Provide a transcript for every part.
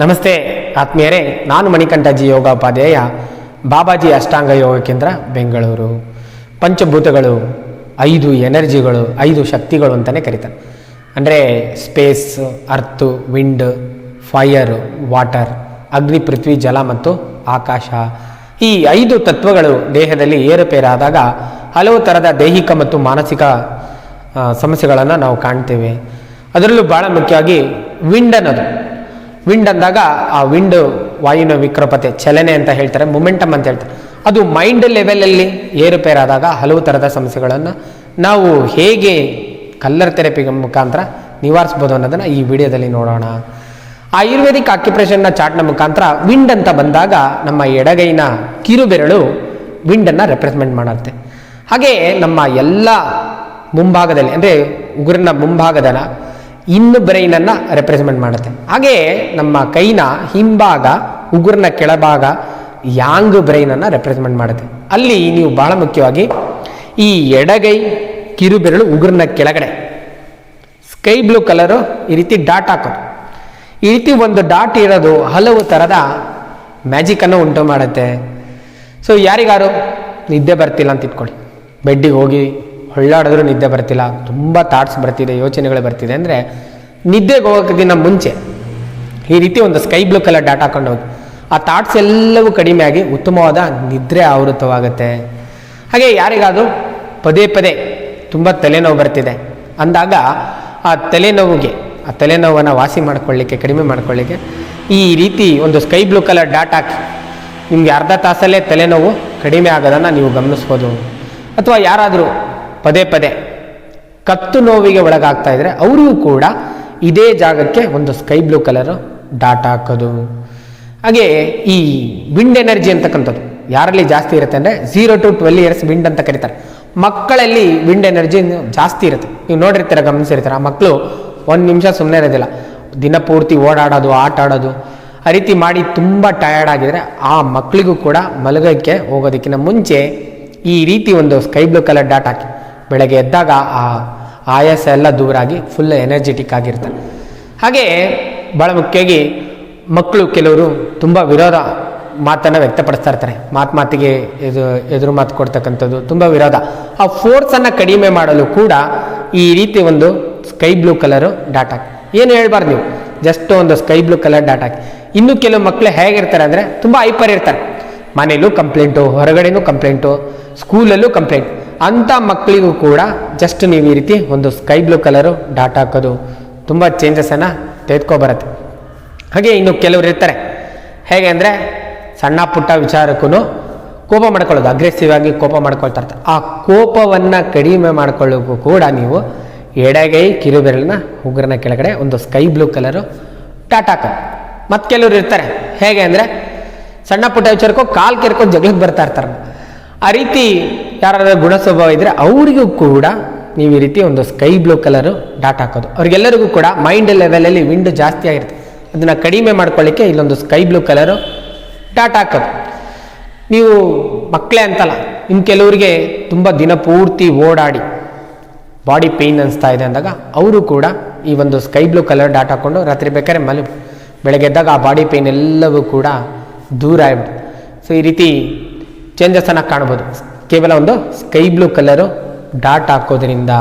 ನಮಸ್ತೆ ಆತ್ಮೀಯರೇ, ನಾನು ಮಣಿಕಂಠಜಿ ಯೋಗೋಪಾಧ್ಯಾಯ, ಬಾಬಾಜಿ ಅಷ್ಟಾಂಗ ಯೋಗ ಕೇಂದ್ರ, ಬೆಂಗಳೂರು. ಪಂಚಭೂತಗಳು, ಐದು ಎನರ್ಜಿಗಳು, ಐದು ಶಕ್ತಿಗಳು ಅಂತಲೇ ಕರೀತಾರೆ. ಅಂದರೆ space, earth, wind, fire, water, ಅಗ್ನಿ, ಪೃಥ್ವಿ, ಜಲ ಮತ್ತು ಆಕಾಶ. ಈ ಐದು ತತ್ವಗಳು ದೇಹದಲ್ಲಿ ಏರುಪೇರಾದಾಗ ಹಲವು ಥರದ ದೈಹಿಕ ಮತ್ತು ಮಾನಸಿಕ ಸಮಸ್ಯೆಗಳನ್ನು ನಾವು ಕಾಣ್ತೇವೆ. ಅದರಲ್ಲೂ ಭಾಳ ಮುಖ್ಯವಾಗಿ ವಿಂಡ್ ಅನ್ನೋದು. ವಿಂಡ್ ಅಂದಾಗ ಆ ವಿಂಡ್ ವಾಯುವಿನ ವಿಕ್ರಪತೆ, ಚಲನೆ ಅಂತ ಹೇಳ್ತಾರೆ ಮೊಮೆಂಟಮ್ ಅಂತ ಹೇಳ್ತಾರೆ. ಅದು ಮೈಂಡ್ ಲೆವೆಲಲ್ಲಿ ಏರುಪೇರಾದಾಗ ಹಲವು ಥರದ ಸಮಸ್ಯೆಗಳನ್ನು ನಾವು ಹೇಗೆ ಕಲ್ಲರ್ ಥೆರಪಿ ಮುಖಾಂತರ ನಿವಾರಿಸ್ಬೋದು ಅನ್ನೋದನ್ನು ಈ ವಿಡಿಯೋದಲ್ಲಿ ನೋಡೋಣ. ಆಯುರ್ವೇದಿಕ್ ಆಕ್ಯುಪ್ರೆಷನ್ನ ಚಾಟ್ನ ಮುಖಾಂತರ ವಿಂಡ್ ಅಂತ ಬಂದಾಗ ನಮ್ಮ ಎಡಗೈನ ಕಿರುಬೆರಳು ವಿಂಡನ್ನು ರೆಪ್ರೆಸೆಂಟ್ ಮಾಡುತ್ತೆ. ಹಾಗೆ ನಮ್ಮ ಎಲ್ಲ ಮುಂಭಾಗದಲ್ಲಿ, ಅಂದರೆ ಉಗುರಿನ ಮುಂಭಾಗದ ಇನ್ನು ಬ್ರೈನನ್ನು ರೆಪ್ರೆಸೆಂಟ್ ಮಾಡುತ್ತೆ. ಹಾಗೆ ನಮ್ಮ ಕೈನ ಹಿಂಭಾಗ, ಉಗುರಿನ ಕೆಳಭಾಗ ಯಾಂಗ್ ಬ್ರೈನನ್ನು ರೆಪ್ರೆಸೆಂಟ್ ಮಾಡುತ್ತೆ. ಅಲ್ಲಿ ನೀವು ಬಹಳ ಮುಖ್ಯವಾಗಿ ಈ ಎಡಗೈ, ಕಿರುಬೆರಳು ಉಗುರಿನ ಕೆಳಗಡೆ ಸ್ಕೈ ಬ್ಲೂ ಕಲರು ಈ ರೀತಿ ಡಾಟ್ ಹಾಕೋದು. ಈ ರೀತಿ ಒಂದು ಡಾಟ್ ಇರೋದು ಹಲವು ಥರದ ಮ್ಯಾಜಿಕನ್ನು ಉಂಟು ಮಾಡುತ್ತೆ. ಸೊ ಯಾರಿಗಾರು ನಿದ್ದೆ ಬರ್ತಿಲ್ಲ ಅಂತ ಇಟ್ಕೊಳ್ಳಿ. ಬೆಡ್ಡಿಗೆ ಹೋಗಿ ಹೊಳ್ಳಾಡಿದ್ರೂ ನಿದ್ದೆ ಬರ್ತಿಲ್ಲ. ತುಂಬ ಥಾಟ್ಸ್ ಬರ್ತಿದೆ, ಯೋಚನೆಗಳು ಬರ್ತಿದೆ ಅಂದರೆ ನಿದ್ದೆಗೆ ಹೋಗೋಕ್ಕಿಂತ ಮುಂಚೆ ಈ ರೀತಿ ಒಂದು ಸ್ಕೈ ಬ್ಲೂ ಕಲರ್ ಡಾಟ್ ಹಾಕೊಂಡು ಹೋಗಿ ಆ ಥಾಟ್ಸ್ ಎಲ್ಲವೂ ಕಡಿಮೆ ಆಗಿ ಉತ್ತಮವಾದ ನಿದ್ರೆ ಆವೃತವಾಗುತ್ತೆ. ಹಾಗೆ ಯಾರಿಗಾದರೂ ಪದೇ ಪದೇ ತುಂಬ ತಲೆನೋವು ಬರ್ತಿದೆ. ಅಂದಾಗ ಆ ತಲೆನೋವಿಗೆ, ಆ ತಲೆನೋವನ್ನು ವಾಸಿ ಮಾಡ್ಕೊಳ್ಳಿಕ್ಕೆ, ಕಡಿಮೆ ಮಾಡ್ಕೊಳ್ಳಿಕ್ಕೆ ಈ ರೀತಿ ಒಂದು ಸ್ಕೈ ಬ್ಲೂ ಕಲರ್ ಡಾಟ್ ನಿಮಗೆ ಅರ್ಧ ತಾಸಲ್ಲೇ ತಲೆನೋವು ಕಡಿಮೆ ಆಗೋದನ್ನು ನೀವು ಗಮನಿಸ್ಬೋದು. ಅಥವಾ ಯಾರಾದರೂ ಪದೇ ಪದೇ ಕತ್ತು ನೋವಿಗೆ ಒಳಗಾಗ್ತಾ ಇದ್ದರೆ ಅವರಿಗೂ ಕೂಡ ಇದೇ ಜಾಗಕ್ಕೆ ಒಂದು ಸ್ಕೈ ಬ್ಲೂ ಕಲರು ಡಾಟ್ ಹಾಕೋದು. ಹಾಗೆ ಈ ವಿಂಡ್ ಎನರ್ಜಿ ಅಂತಕ್ಕಂಥದ್ದು ಯಾರಲ್ಲಿ ಜಾಸ್ತಿ ಇರುತ್ತೆ ಅಂದರೆ zero to twelve years wind ಅಂತ ಕರೀತಾರೆ. ಮಕ್ಕಳಲ್ಲಿ ವಿಂಡ್ ಎನರ್ಜಿ ಜಾಸ್ತಿ ಇರುತ್ತೆ. ನೀವು ನೋಡಿರ್ತೀರ, ಗಮನಿಸಿರ್ತೀರ, ಆ ಮಕ್ಕಳು ಒಂದು ನಿಮಿಷ ಸುಮ್ಮನೆ ಇರೋದಿಲ್ಲ. ದಿನ ಪೂರ್ತಿ ಓಡಾಡೋದು, ಆಟ ಆಡೋದು. ಆ ರೀತಿ ಮಾಡಿ ತುಂಬ ಟಯರ್ಡ್ ಆಗಿದರೆ ಆ ಮಕ್ಕಳಿಗೂ ಕೂಡ ಮಲಗೋಕ್ಕೆ ಹೋಗೋದಕ್ಕಿಂತ ಮುಂಚೆ ಈ ರೀತಿ ಒಂದು ಸ್ಕೈ ಬ್ಲೂ ಕಲರ್ ಡಾಟ್ ಹಾಕಿ. ಬೆಳಗ್ಗೆ ಎದ್ದಾಗ ಆ ಆಯಾಸ ಎಲ್ಲ ದೂರಾಗಿ ಫುಲ್ ಎನರ್ಜೆಟಿಕ್ ಆಗಿರ್ತಾರೆ ಹಾಗೆ ಭಾಳ ಮುಖ್ಯವಾಗಿ ಮಕ್ಕಳು ಕೆಲವರು ತುಂಬ ವಿರೋಧ ಮಾತನ್ನು ವ್ಯಕ್ತಪಡಿಸ್ತಾ ಇರ್ತಾರೆ. ಮಾತು ಮಾತಿಗೆ ಎದು, ಎದುರು ಮಾತು ಕೊಡ್ತಕ್ಕಂಥದ್ದು ತುಂಬ ವಿರೋಧ. ಆ ಫೋರ್ಸನ್ನು ಕಡಿಮೆ ಮಾಡಲು ಕೂಡ ಈ ರೀತಿ ಒಂದು ಸ್ಕೈ ಬ್ಲೂ ಕಲರು ಡಾಟಾ ಏನು ಹೇಳ್ಬಾರ್ದು ನೀವು? ಜಸ್ಟ್ ಒಂದು ಸ್ಕೈ ಬ್ಲೂ ಕಲರ್ ಡಾಟಾ ಇನ್ನು ಕೆಲವು ಮಕ್ಕಳು ಹೇಗಿರ್ತಾರೆ ಅಂದರೆ ತುಂಬ ಹೈಪರ್ ಇರ್ತಾರೆ. ಮನೇಲೂ ಕಂಪ್ಲೇಂಟು ಹೊರಗಡೆನೂ ಕಂಪ್ಲೇಂಟು ಸ್ಕೂಲಲ್ಲೂ ಕಂಪ್ಲೇಂಟ್ ಅಂಥ ಮಕ್ಕಳಿಗೂ ಕೂಡ ಜಸ್ಟ್ ನೀವು ಈ ರೀತಿ ಒಂದು ಸ್ಕೈ ಬ್ಲೂ ಕಲರು ಡಾಟ್ ಹಾಕೋದು ತುಂಬ ಚೇಂಜಸನ್ನು ತೆಗೆದುಕೊಬರುತ್ತೆ ಹಾಗೆ ಇನ್ನು ಕೆಲವರು ಇರ್ತಾರೆ. ಹೇಗೆ ಅಂದರೆ ಸಣ್ಣ ಪುಟ್ಟ ವಿಚಾರಕ್ಕೂ ಕೋಪ ಮಾಡ್ಕೊಳ್ಳೋದು ಅಗ್ರೆಸಿವ್ ಆಗಿ ಕೋಪ ಮಾಡ್ಕೊಳ್ತಾ ಇರ್ತಾರೆ. ಆ ಕೋಪವನ್ನು ಕಡಿಮೆ ಮಾಡ್ಕೊಳ್ಳೋಕ್ಕೂ ಕೂಡ ನೀವು ಎಡಗೈ ಕಿರುಬೆರಳನ್ನ ಉಗ್ರನ ಕೆಳಗಡೆ ಒಂದು ಸ್ಕೈ ಬ್ಲೂ ಕಲರು ಡಾಟ್ ಹಾಕೋದು. ಮತ್ತು ಕೆಲವರು ಇರ್ತಾರೆ. ಹೇಗೆ ಅಂದರೆ ಸಣ್ಣ ಪುಟ್ಟ ವಿಚಾರಕ್ಕೂ ಕಾಲು ಕೆರ್ಕೊಂಡು ಜಗಳಕ್ಕೆ ಬರ್ತಾ ಇರ್ತಾರೆ. ಆ ರೀತಿ ಯಾರಾದ್ರೂ ಗುಣ ಸ್ವಭಾವ ಇದ್ದರೆ ಅವರಿಗೂ ಕೂಡ ನೀವು ಈ ರೀತಿ ಒಂದು ಸ್ಕೈ ಬ್ಲೂ ಕಲರು ಡಾಟ್ ಹಾಕೋದು. ಅವ್ರಿಗೆಲ್ಲರಿಗೂ ಕೂಡ ಮೈಂಡ್ ಲೆವೆಲಲ್ಲಿ ವಿಂಡ್ ಜಾಸ್ತಿ ಆಗಿರುತ್ತೆ. ಅದನ್ನು ಕಡಿಮೆ ಮಾಡ್ಕೊಳ್ಳಿಕ್ಕೆ ಇಲ್ಲೊಂದು ಸ್ಕೈ ಬ್ಲೂ ಕಲರು ಡಾಟ್ ಹಾಕೋದು. ನೀವು ಮಕ್ಕಳೇ ಅಂತಲ್ಲ ಇನ್ನು ಕೆಲವರಿಗೆ ತುಂಬ ದಿನ ಪೂರ್ತಿ ಓಡಾಡಿ ಬಾಡಿ ಪೇಯ್ನ್ ಅನಿಸ್ತಾ ಇದೆ ಅಂದಾಗ ಅವರು ಕೂಡ ಈ ಒಂದು ಸ್ಕೈ ಬ್ಲೂ ಕಲರ್ ಡಾಟ್ ಹಾಕ್ಕೊಂಡು ರಾತ್ರಿ ಬೇಕಾದ್ರೆ ಮಲ ಬೆಳಗ್ಗೆ ಎದ್ದಾಗ ಆ ಬಾಡಿ ಪೇಯ್ನ್ ಎಲ್ಲವೂ ಕೂಡ ದೂರ ಆಗ್ಬಿಟ್ಟು ಸೊ ಈ ರೀತಿ ಚೇಂಜಸನ್ನು ಕಾಣ್ಬೋದು. ಕೇವಲ ಒಂದು ಸ್ಕೈ ಬ್ಲೂ ಕಲರು ಡಾಟ್ ಹಾಕೋದ್ರಿಂದ.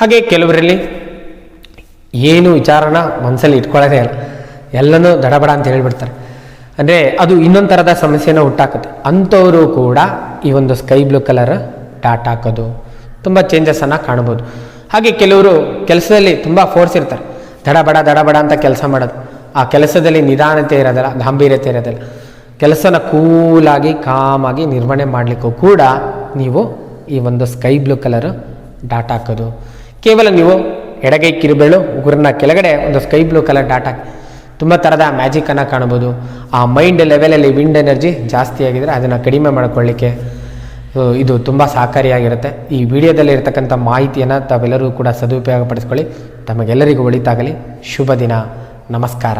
ಹಾಗೆ ಕೆಲವರಲ್ಲಿ ಏನು ವಿಚಾರನ ಮನಸ್ಸಲ್ಲಿ ಇಟ್ಕೊಳ್ಳೋದೇ ಇಲ್ಲ ಎಲ್ಲನೂ ದಡಬಡ ಅಂತ ಹೇಳಿಬಿಡ್ತಾರೆ. ಅಂದರೆ ಅದು ಇನ್ನೊಂದು ಥರದ ಸಮಸ್ಯೆನ ಹುಟ್ಟಾಕುತ್ತೆ. ಅಂಥವರು ಕೂಡ ಈ ಒಂದು ಸ್ಕೈ ಬ್ಲೂ ಕಲರ್ ಡಾಟ್ ಹಾಕೋದು ತುಂಬ ಚೇಂಜಸನ್ನು ಕಾಣ್ಬೋದು. ಹಾಗೆ ಕೆಲವರು ಕೆಲಸದಲ್ಲಿ ತುಂಬ ಫೋರ್ಸ್ ಇರ್ತಾರೆ. ದಡಬಡ ದಡಬಡ ಅಂತ ಕೆಲಸ ಮಾಡೋದು. ಆ ಕೆಲಸದಲ್ಲಿ ನಿಧಾನತೆ ಇರೋದಲ್ಲ, ಗಾಂಭೀರ್ಯತೆ ಇರೋದಿಲ್ಲ. ಕೆಲಸನ ಕೂಲಾಗಿ, ಕಾಮಾಗಿ ನಿರ್ವಹಣೆ ಮಾಡಲಿಕ್ಕೂ ಕೂಡ ನೀವು ಈ ಒಂದು ಸ್ಕೈ ಬ್ಲೂ ಕಲರ್ ಡಾಟ್ ಹಾಕೋದು. ಕೇವಲ ನೀವು ಎಡಗೈ ಕಿರುಬೆಳು ಉಗುರನ್ನ ಕೆಳಗಡೆ ಒಂದು ಸ್ಕೈ ಬ್ಲೂ ಕಲರ್ ಡಾಟ್ ಹಾಕಿ, ತುಂಬ ಥರದ ಮ್ಯಾಜಿಕನ್ನು ಕಾಣ್ಬೋದು. ಆ ಮೈಂಡ್ ಲೆವೆಲಲ್ಲಿ ವಿಂಡ್ ಎನರ್ಜಿ ಜಾಸ್ತಿ ಆಗಿದರೆ ಅದನ್ನು ಕಡಿಮೆ ಮಾಡಿಕೊಳ್ಳಿಕ್ಕೆ ಇದು ತುಂಬ ಸಹಕಾರಿಯಾಗಿರುತ್ತೆ. ಈ ವಿಡಿಯೋದಲ್ಲಿ ಇರತಕ್ಕಂಥ ಮಾಹಿತಿಯನ್ನು ತಾವೆಲ್ಲರೂ ಕೂಡ ಸದುಪಯೋಗ ಪಡಿಸ್ಕೊಳ್ಳಿ ತಮಗೆಲ್ಲರಿಗೂ ಒಳಿತಾಗಲಿ. ಶುಭ ದಿನ. ನಮಸ್ಕಾರ.